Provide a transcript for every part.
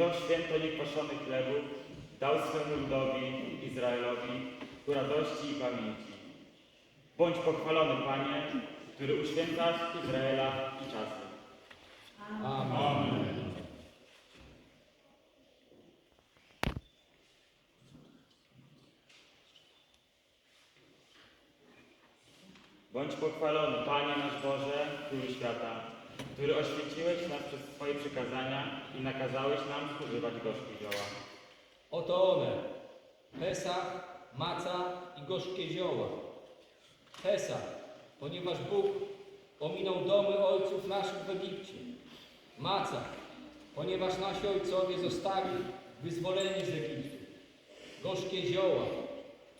to święto niekwaszony chlebów dał swemu ludowi Izraelowi ku radości i pamięci. Bądź pochwalony, Panie, który uświęcasz Izraela i czasy. Amen. Bądź pochwalony, Panie nasz Boże, Królu świata, który oświeciłeś nas przez Twoje przykazania i nakazałeś nam spożywać gorzkie zioła. Oto one, Pesach, maca i gorzkie zioła. Pesach, ponieważ Bóg ominął domy ojców naszych w Egipcie. Maca, ponieważ nasi ojcowie zostali wyzwoleni z Egiptu. Gorzkie zioła,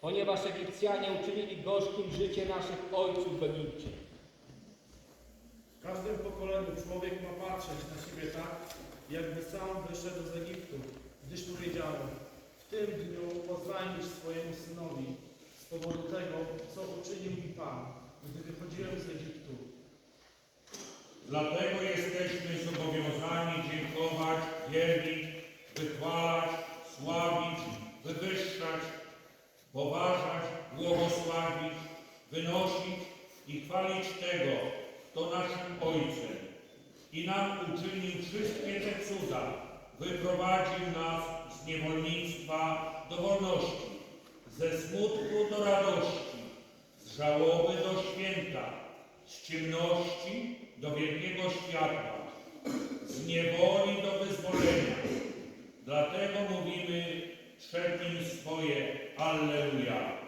ponieważ Egipcjanie uczynili gorzkim życie naszych ojców w Egipcie. W każdym pokoleniu człowiek ma patrzeć na siebie tak, jakby sam wyszedł z Egiptu, gdyż powiedziano, w tym dniu oznajmisz swojemu synowi z powodu tego, co uczynił mi Pan, gdy wychodziłem z Egiptu. Dlatego jesteśmy zobowiązani dziękować, wielbić, wychwalać, sławić, wywyższać, poważać, błogosławić, wynosić i chwalić tego, kto naszym Ojcem i nam uczynił wszystkie te cuda, wyprowadził nas z niewolnictwa do wolności, ze smutku do radości, z żałoby do święta, z ciemności do wielkiego światła, z niewoli do wyzwolenia. Dlatego mówimy przed Nim swoje Alleluja.